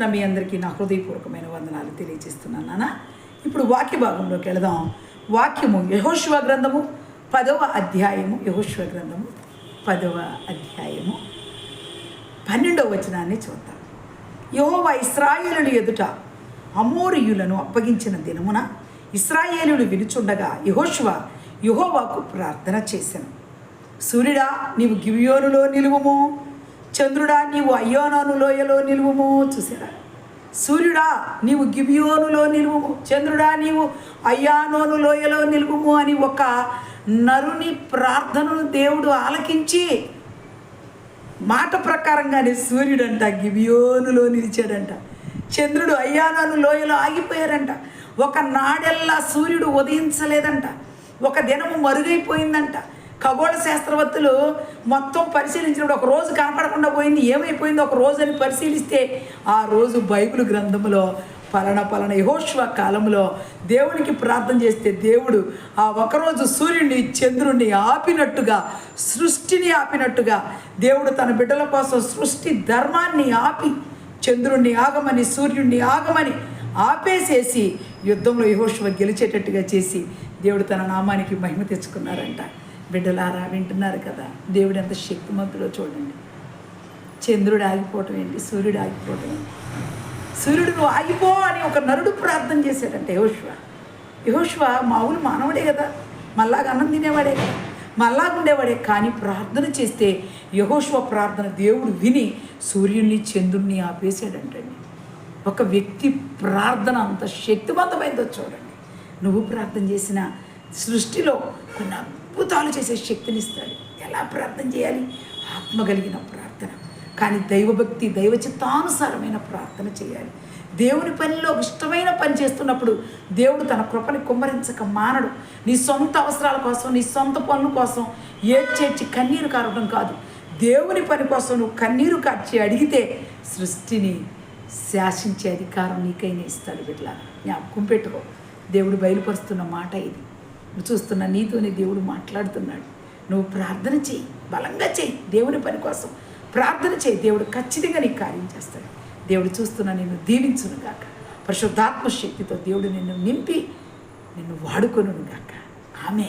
చూస్తున్న మీ అందరికీ నా హృదయపూర్వకమైన వందనాలు తెలియజేస్తున్నాను నాన్న ఇప్పుడు వాక్య భాగంలోకి వెళదాం. వాక్యము యహోశివ గ్రంథము పదవ అధ్యాయము యహోశివ గ్రంథము పదవ అధ్యాయము. పన్నెండవ వచనాన్ని చూద్దాం. యహోవా ఇస్రాయేలుల ఎదుట అమోరియులను అప్పగించిన దినమున ఇస్రాయేలులు వినుచుండగా యహోశివ యహోవాకు ప్రార్థన చేశాను సూర్యుడా నీవు గివియోనులో నిలువము. చంద్రుడా నీవు అయ్యోనాను లోయలో నిలువుము చూసారా? సూర్యుడా నీవు గిబియోనులో నిలువుము చంద్రుడా నీవు అయ్యానోను లోయలో నిలువుము అని ఒక నరుని ప్రార్థనను దేవుడు ఆలకించి మాట ప్రకారంగానే సూర్యుడంట గిబియోనులో నిలిచాడంట. చంద్రుడు అయ్యానోను లోయలో ఆగిపోయారంట ఒక నాడెల్లా సూర్యుడు ఉదయించలేదంట. ఒక దినము మరుగైపోయిందంట. ఖగోళ శాస్త్రవేత్తలు మొత్తం పరిశీలించినప్పుడు ఒక రోజు కనపడకుండా పోయింది. ఏమైపోయింది? ఒక రోజు అని పరిశీలిస్తే ఆ రోజు బైబిల్ గ్రంథంలో పలన పలన యహోష్వ కాలంలో దేవునికి ప్రార్థన చేస్తే దేవుడు ఆ ఒకరోజు సూర్యుడిని చంద్రుణ్ణి ఆపినట్టుగా సృష్టిని ఆపినట్టుగా దేవుడు తన బిడ్డల కోసం సృష్టి ధర్మాన్ని ఆపి చంద్రుణ్ణి ఆగమని సూర్యుణ్ణి ఆగమని ఆపేసేసి యుద్ధంలో యహోష్వ గెలిచేటట్టుగా చేసి దేవుడు తన నామానికి మహిమ తెచ్చుకున్నారంట. బిడ్డలారా వింటున్నారు కదా. దేవుడు ఎంత శక్తిమంతుడో చూడండి. చంద్రుడు ఆగిపోవటం ఏంటి? సూర్యుడు ఆగిపోవటం ఏంటి? సూర్యుడు నువ్వు ఆగిపో అని ఒక నరుడు ప్రార్థన చేశాడంటే యహోష్వ. యహోష్వ మామూలు మానవుడే కదా. మళ్ళాగా అన్నం తినేవాడే కదా. మళ్ళాగా ఉండేవాడే. కానీ ప్రార్థన చేస్తే యహోష్వ ప్రార్థన దేవుడు విని సూర్యుడిని చంద్రుణ్ణి ఆపేశాడంటండి. ఒక వ్యక్తి ప్రార్థన అంత శక్తివంతమైందో చూడండి. నువ్వు ప్రార్థన చేసిన సృష్టిలో కొన్ని అద్భుతాలు చేసే శక్తినిస్తాడు. ఎలా ప్రార్థన చేయాలి? ఆత్మ కలిగిన ప్రార్థన. కానీ దైవభక్తి దైవ చిత్తానుసారమైన ప్రార్థన చేయాలి. దేవుని పనిలో ఇష్టమైన పని చేస్తున్నప్పుడు దేవుడు తన కృపని కుమ్మరించక మానడు. నీ సొంత అవసరాల కోసం నీ సొంత పనుల కోసం ఏడ్చేర్చి కన్నీరు కారడం కాదు. దేవుని పని కోసం నువ్వు కన్నీరు కార్చి అడిగితే సృష్టిని శాసించే అధికారం నీకైనా ఇస్తాడు బిడ్డ జ్ఞాపకం పెట్టుకో. దేవుడు బయలుపరుస్తున్న మాట ఇది. చూస్తున్న నీతోనే దేవుడు మాట్లాడుతున్నాడు. నువ్వు ప్రార్థన చేయి బలంగా చేయి దేవుని పని కోసం. ప్రార్థన చేయి దేవుడు ఖచ్చితంగా నీకు కార్యం చేస్తాడు. దేవుడు చూస్తున్న నిన్ను దీవించును గాక. పరిశుద్ధాత్మ శక్తితో దేవుడు నిన్ను నింపి నిన్ను వాడుకొను గాక. ఆమె